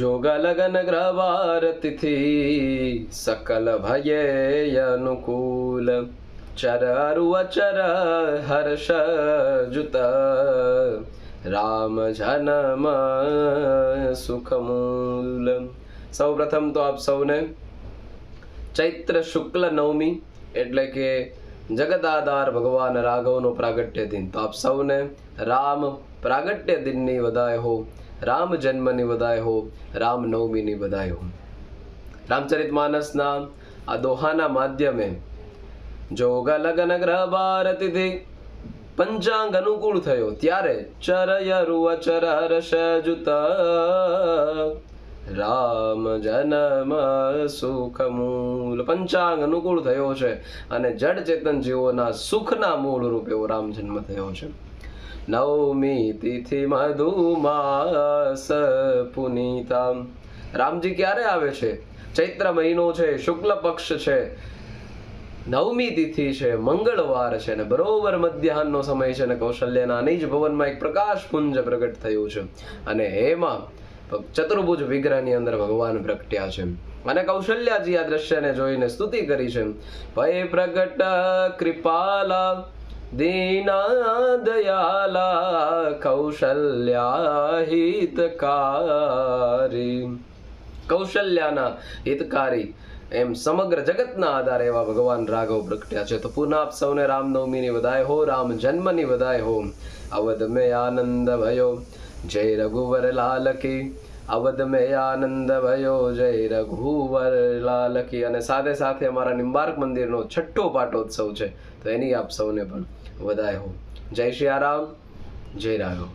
જોગ લગન ગ્રહવાર તિથિ સકલ ભયે અનુકૂલ ચર અચર હર્ષ જુત રામ જનમ સુખમૂલ સૌ પ્રથમ તો આપ સૌને ચૈત્ર શુક્લ નવમી એટલે કે જગદાધાર ભગવાન રાઘવનો પ્રાગટ્ય દિન તો આપ સૌને રામ પ્રાગટ્ય દિનની વધાય હો રામ જન્મની વધાય હો, રામ નવમીની વધાય હો. રામચરિત માનસના આ દોહાના માધ્યમે જોગ લગન ગ્રહ બાર પંચાંગ અનુકૂળ થયો, ત્યારે ચરય અચર હર્ષ જુત. રામ જન્મ સુખ મૂળ પંચાંગ અનુકૂળ થયો છે અને જડ ચેતન જીવોના સુખના મૂળ રૂપે રામ જન્મ થયો છે. નવમી તિથિ મધુમાસ પુનીતા રામજી ક્યારે આવે છે ચૈત્ર મહિનો છે શુક્લ પક્ષ છે નવમી તિથિ છે મંગળવાર છે ને બરોબર મધ્યાહનનો સમય છે ને કૌશલ્યના નિજ ભવનમાં એક પ્રકાશ પુંજ પ્રગટ થયું છે. અને એમાં ચતુર્ભુજ વિગ્રહની અંદર ભગવાન પ્રગટ્યા છે. અને કૌશલ્યાજી આ દ્રશ્યને જોઈને સ્તુતિ કરી છે. ભય પ્રગટ કૃપાલા દીના દયાલા કૌશલ્યા હિતકારી કૌશલ્યાના હિતકારી એમ સમગ્ર જગતના આધારે એવા ભગવાન રાઘવ પ્રગટ્યા છે તો પુનઃ આપ સૌને રામનવમીની વધાય હો રામ જન્મની વધાય હો અવધ મેં આનંદ ભયો જય રઘુવર લાલ કી અવધ મેં આનંદ ભયો જય રઘુવર લાલ કી અને સાથે સાથે અમારા નિંબાર્ક મંદિરનો છઠ્ઠો પાટોત્સવ છે. તો એની આપ સૌને પણ વધાય હો. જય શ્રી રામ, જય રાઘવ